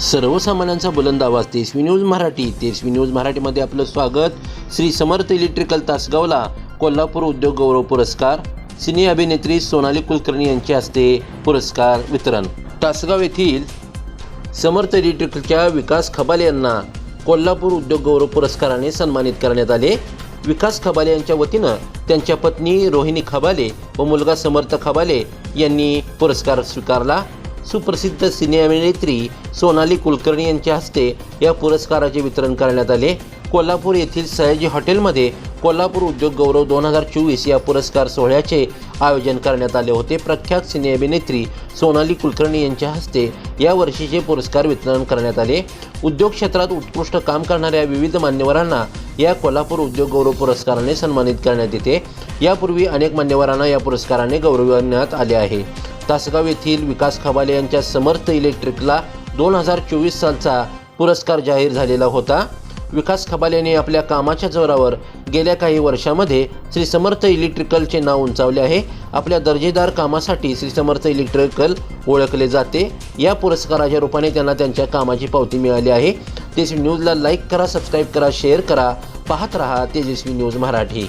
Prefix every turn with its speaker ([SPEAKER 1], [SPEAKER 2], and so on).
[SPEAKER 1] सर्वसामान्यांचा बुलंद आवाज. तेसवी न्यूज मराठी. तेसवी न्यूज मराठीमध्ये आपलं स्वागत. श्री समर्थ इलेक्ट्रिकल तासगावला कोल्हापूर उद्योग गौरव पुरस्कार. सिने अभिनेत्री सोनाली कुलकर्णी यांच्या हस्ते पुरस्कार वितरण. तासगाव येथील समर्थ इलेक्ट्रिकलच्या विकास खबाले यांना कोल्हापूर उद्योग गौरव पुरस्काराने सन्मानित करण्यात आले. विकास खबाले यांच्या वतीनं त्यांच्या पत्नी रोहिणी खबाले व मुलगा समर्थ खबाले यांनी पुरस्कार स्वीकारला. सुप्रसिद्ध सिने अभिनेत्री सोनाली कुलकर्णी यांच्या हस्ते या पुरस्काराचे वितरण करण्यात आले. कोल्हापूर येथील सयाजी हॉटेलमध्ये कोल्हापूर उद्योग गौरव दोन हजार चोवीस या पुरस्कार सोहळ्याचे आयोजन करण्यात आले होते. प्रख्यात सिने अभिनेत्री सोनाली कुलकर्णी यांच्या हस्ते या वर्षीचे पुरस्कार वितरण करण्यात आले. उद्योग क्षेत्रात उत्कृष्ट काम करणाऱ्या विविध मान्यवरांना या कोल्हापूर उद्योग गौरव पुरस्काराने सन्मानित करण्यात येते. यापूर्वी अनेक मान्यवरांना या पुरस्काराने गौरविण्यात आले आहे. तासगाव येथील विकास खबाले यांच्या समर्थ इलेक्ट्रिकला दोन हजार चोवीस सालचा पुरस्कार जाहीर झालेला होता. विकास खबालेने आपल्या कामाच्या जोरावर गेल्या काही वर्षामध्ये श्री समर्थ इलेक्ट्रिकलचे नाव उंचावले आहे. आपल्या दर्जेदार कामासाठी श्री समर्थ इलेक्ट्रिकल ओळखले जाते. या पुरस्काराच्या रूपाने त्यांना त्यांच्या कामाची पावती मिळाली आहे. तेजस्वी न्यूजला लाईक करा सबस्क्राईब करा शेअर करा. पाहत रहा तेजस्वी न्यूज मराठी.